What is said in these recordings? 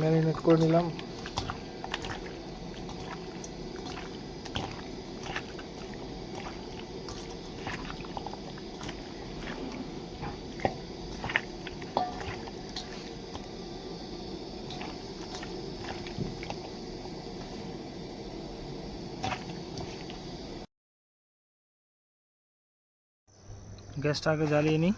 Marinate করে নিলাম গ্যাসটা আগে জ্বালিয়ে নিই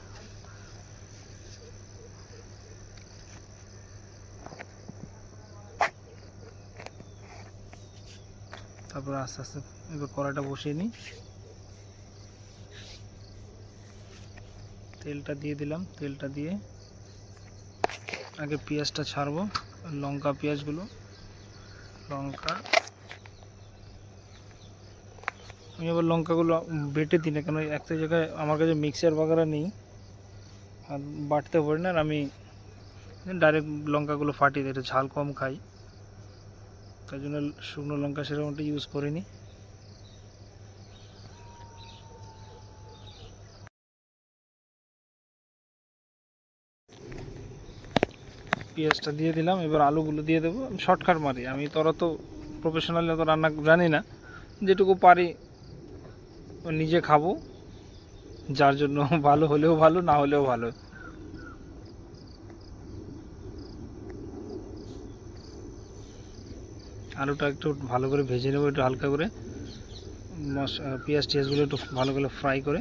তারপর আস্তে আস্তে এবার কড়াইটা বসিয়ে নিই। তেলটা দিয়ে দিলাম। তেলটা দিয়ে আগে পেঁয়াজটা ছাড়বো, লঙ্কা পেঁয়াজগুলো, লঙ্কা। আমি আবার লঙ্কাগুলো বেটে দিই না, কেন একটা জায়গায় আমার কাছে মিক্সার বাগারা নেই, আর বাটতে পারি না, আর আমি ডাইরেক্ট লঙ্কাগুলো ফাটিয়ে দিই ঝাল কম খাই। তাই জন্য শুকনো লঙ্কা সেরকমটা ইউজ করিনি। পেঁয়াজটা দিয়ে দিলাম, এবার আলুগুলো দিয়ে দেবো। আমি শর্টকাট মারি, আমি তোরা তো প্রফেশনালি অত রান্না জানি না। যেটুকু পারি নিজে খাব, যার জন্য ভালো হলেও ভালো, না হলেও ভালো। আলুটা একটু ভালো করে ভেজে নেব, একটু হালকা করে। মশ পেঁয়াজ টিয়াজগুলো একটু ভালো করে ফ্রাই করে।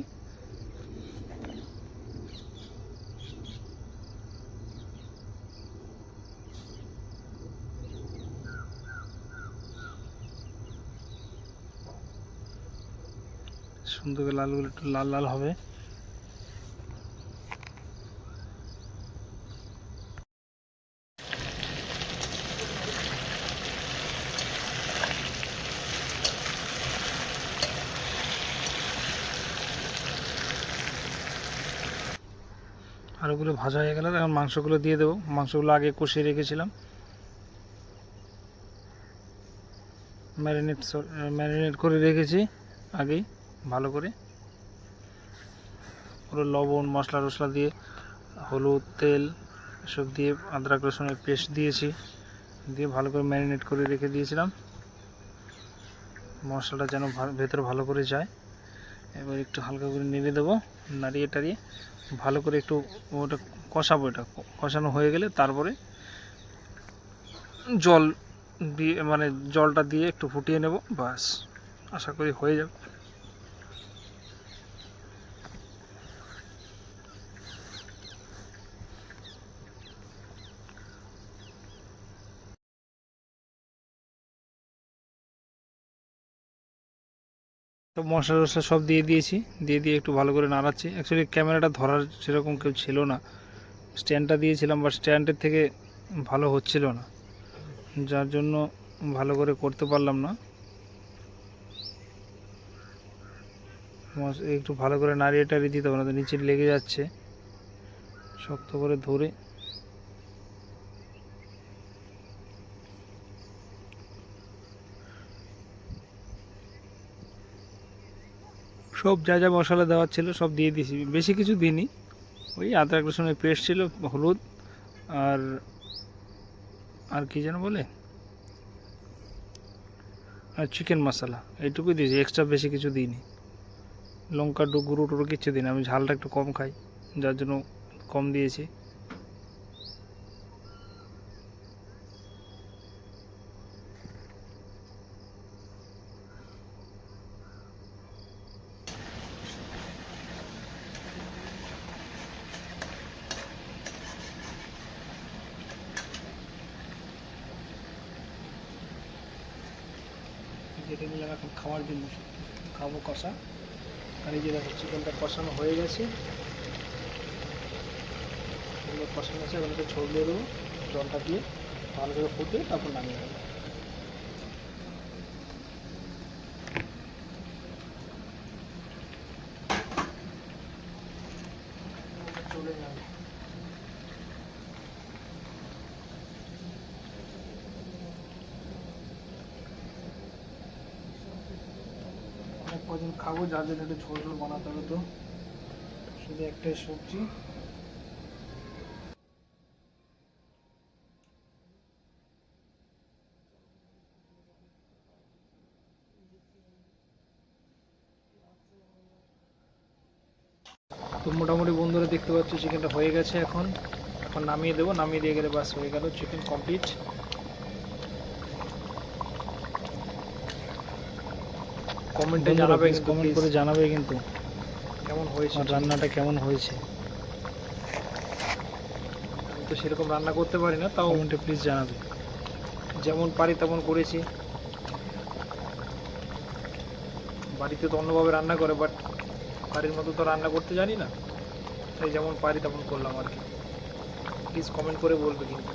সুন্দর করে লালগুলো একটু লাল লাল হবে। আলুগুলো ভাজা হয়ে গেলে এখন মাংসগুলো দিয়ে দেবো। মাংসগুলো আগে কষিয়ে রেখেছিলাম। ম্যারিনেট ম্যারিনেট করে রেখেছি আগেই, ভালো করে। পুরো লবণ, মশলা টশলা দিয়ে হলুদ, তেল এসব দিয়ে আদরক রসুনের পেস্ট দিয়েছি। দিয়ে ভালো করে ম্যারিনেট করে রেখে দিয়েছিলাম। মশলাটা যেন ভেতরে ভালো করে যায়। এবার একটু হালকা করে নেড়ে দেবো, নাড়িয়ে টাড়িয়ে। ভালো করে একটু ওটা কষাবো এটা। কষানো হয়ে গেলে তারপরে জল দিয়ে মানে জলটা দিয়ে একটু ফুটিয়ে নেব বাস আশা করি হয়ে যাবে। তো মশলা টশলা সব দিয়ে দিয়েছি, দিয়ে দিয়ে একটু ভালো করে নাড়াচ্ছি। অ্যাকচুয়ালি ক্যামেরাটা ধরার সেরকম কেউ ছিল না। স্ট্যান্ডটা দিয়েছিলাম বা স্ট্যান্ডের থেকে ভালো হচ্ছিল না। যার জন্য ভালো করে করতে পারলাম না। একটু ভালো করে নাড়িয়ে টাড়িয়ে দিতে হবে, না তো নিচে লেগে যাচ্ছে। শক্ত করে ধরে সব যা যা মশলা দেওয়ার ছিল সব দিয়ে দিয়েছি বেশি কিছু দিইনি। ওই আদা রসুনের পেস্ট ছিল, হলুদ, আর আর কি যেন বলে? আর চিকেন মশলা এইটুকুই দিয়েছি। এক্সট্রা বেশি কিছু দিইনি। লঙ্কা গুঁড়ো টুরো কিছু দিইনি। আমি ঝালটা একটু কম খাই, যার জন্য কম দিয়েছি। যেটা নিলাম এখন খাওয়ার জন্য। খাব কষা। আর এই যে দেখো, চিকেনটা কষানো হয়ে গেছে। কষানো আছে, এখন একটু ছড়িয়ে দেবো। জলটা দিয়ে ভালো করে ফুটে তারপর নামিয়ে দেবো খাব যাদের জন্য একটু ঝোল ঝোল বানাতে হবে তো। শুধু একটাই সবজি। তো মোটামুটি বন্ধুরা দেখতে পাচ্ছি চিকেনটা হয়ে গেছে এখন। এখন নামিয়ে দেবো, নামিয়ে দিয়ে গেলে বাস হয়ে গেল চিকেন কমপ্লিট কমেন্টে জানাবে কমেন্ট করে জানাবে কিন্তু। কেমন হয়েছে? রান্নাটা কেমন হয়েছে? আমি তো সেরকম রান্না করতে পারি না তাও কমেন্টে প্লিজ জানাবে। যেমন পারি তেমন করেছি। বাড়িতে তো অন্যভাবে রান্না করে বাট বাড়ির মতো তো রান্না করতে জানি না। তাই যেমন পারি তেমন করলাম আর কি। প্লিজ কমেন্ট করে বলবে কিন্তু।